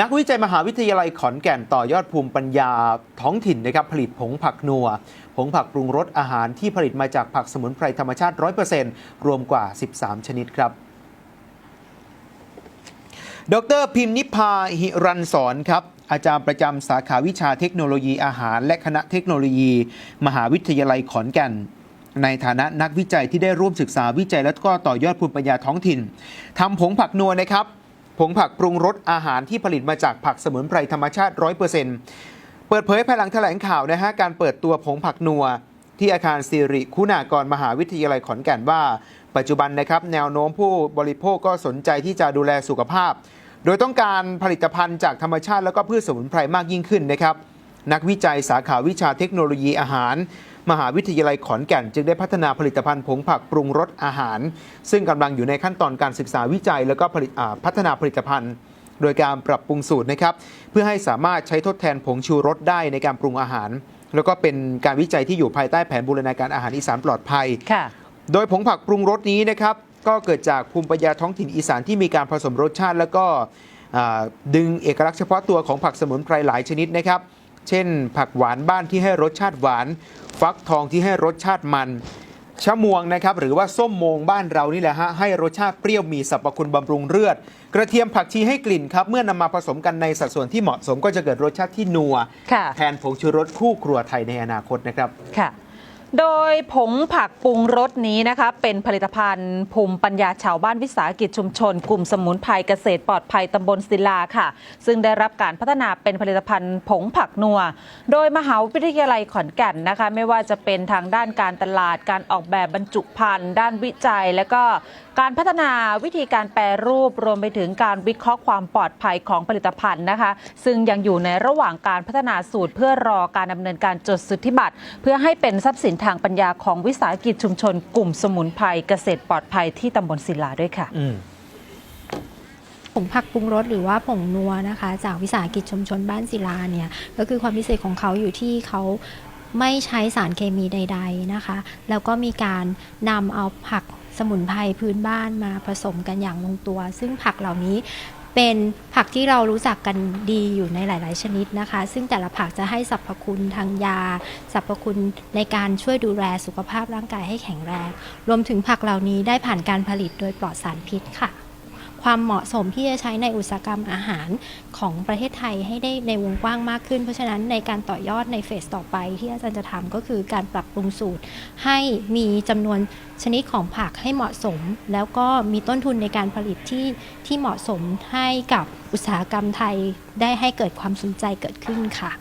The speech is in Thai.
นักวิจัยมหาวิทยาลัยขอนแก่นต่อยอดภูมิปัญญาท้องถิ่นนะครับผลิตผงผักนัว ผงผักปรุงรสอาหารที่ผลิตมาจากผักสมุนไพรธรรมชาติ 100%รวมกว่า 13 ชนิดครับดรพิมพ์นิพาหิรันสอนครับ อาจารย์ประจำสาขาวิชาเทคโนโลยีอาหาร และคณะเทคโนโลยี มหาวิทยาลัยขอนแก่น ในฐานะนักวิจัยที่ได้ร่วมศึกษาวิจัยและก็ต่อยอดภูมิปัญญาท้องถิ่นทำผงผักนัวนะครับ ผงผักปรุงรสอาหารที่ผลิตมาจากผักสมุนไพรธรรมชาติ 100%เปิดเผยภายหลังแถลงข่าวนะฮะการเปิดตัวผงผักนัว ที่อาคารสิริคุณากรมหาวิทยาลัยขอนแก่นว่า ปัจจุบันนะครับแนวโน้มผู้บริโภคก็สนใจที่จะดูแลสุขภาพ โดยต้องการผลิตภัณฑ์จากธรรมชาติแล้วก็พืชสมุนไพรมากยิ่งขึ้นนะครับ นักวิจัยสาขาวิชาเทคโนโลยีอาหาร มหาวิทยาลัยขอนแก่น จึงได้พัฒนาผลิตภัณฑ์ผงผักปรุงรสอาหาร ซึ่งกำลังอยู่ในขั้นตอนการศึกษาวิจัย แล้วก็ผลิตอ่าพัฒนาผลิตภัณฑ์ โดยการปรับปรุงสูตรนะครับเพื่อให้สามารถใช้ทดแทนผงชูรสได้ในการปรุงอาหาร แล้วก็เป็นการวิจัยที่อยู่ภายใต้แผนบูรณาการอาหารอีสานปลอดภัยค่ะโดยผงผักปรุงรสนี้นะครับก็เกิดจากภูมิปัญญาท้องถิ่นอีสานที่มีการผสมรสชาติ แล้วก็อ่าดึงเอกลักษณ์เฉพาะตัวของผักสมุนไพรหลายชนิดนะครับ เช่น ผักหวานบ้านที่ให้รสชาติหวาน ฟักทองที่ให้รสชาติมันชะมวงนะครับหรือว่าส้มโมงบ้านเรานี่แหละฮะให้รสชาติเปรี้ยวมีสรรพคุณบำรุงเลือด กระเทียมผักชีให้กลิ่นครับเมื่อนำมาผสมกันในสัดส่วนที่เหมาะสมก็จะเกิดรสชาติที่นัวค่ะแทนผงชูรสคู่ครัวไทยในอนาคตนะครับค่ะ โดยผงผักปรุงรสนี้นะคะเป็นผลิตภัณฑ์ภูมิปัญญาชาวบ้านวิสาหกิจชุมชน กลุ่มสมุนไพรเกษตรปลอดภัยตำบลศิลาค่ะ ซึ่งได้รับการพัฒนาเป็นผลิตภัณฑ์ผงผักนัว โดยมหาวิทยาลัยขอนแก่นนะคะไม่ว่าจะเป็นทางด้านการตลาดการออกแบบบรรจุภัณฑ์ด้านวิจัย และก็การพัฒนาวิธีการแปรรูปรวมไปถึงการวิเคราะห์ความปลอดภัยของผลิตภัณฑ์นะคะ ซึ่งยังอยู่ในระหว่างการพัฒนาสูตรเพื่อรอการดำเนินการจดสิทธิบัตร เพื่อให้เป็นทรัพย์สินทางปัญญาของวิสาหกิจชุมชน กลุ่มสมุนไพรเกษตรปลอดภัยที่ตำบลศิลาด้วยค่ะอืมผงผักปรุงรสหรือว่าผงนัวนะคะ จากวิสาหกิจชุมชนบ้านศิลาเนี่ยก็คือความพิเศษของเขาอยู่ที่เขาไม่ใช้สารเคมีใด ๆนะคะ แล้วก็มีการนำเอาผักสมุนไพรพื้นบ้านมาผสมกันอย่างลงตัว ซึ่งผักเหล่านี้ เป็นผักที่เรารู้จักกันดีอยู่ในหลาย ๆ ชนิดนะคะ ซึ่งแต่ละผักจะให้สรรพคุณทางยา สรรพคุณในการช่วยดูแลสุขภาพร่างกายให้แข็งแรง รวมถึงผักเหล่านี้ได้ผ่านการผลิตโดยปลอดสารพิษค่ะ ความเหมาะสมที่จะใช้ในอุตสาหกรรมอาหารของประเทศไทยให้ได้ในวงกว้างมากขึ้น เพราะฉะนั้นในการต่อยอดในเฟสต่อไปที่อาจารย์จะทำก็คือการปรับปรุงสูตร ให้มีจำนวนชนิดของผักให้เหมาะสม แล้วก็มีต้นทุนในการผลิตที่ที่เหมาะสมให้กับอุตสาหกรรมไทยได้ให้เกิดความสนใจเกิดขึ้นค่ะ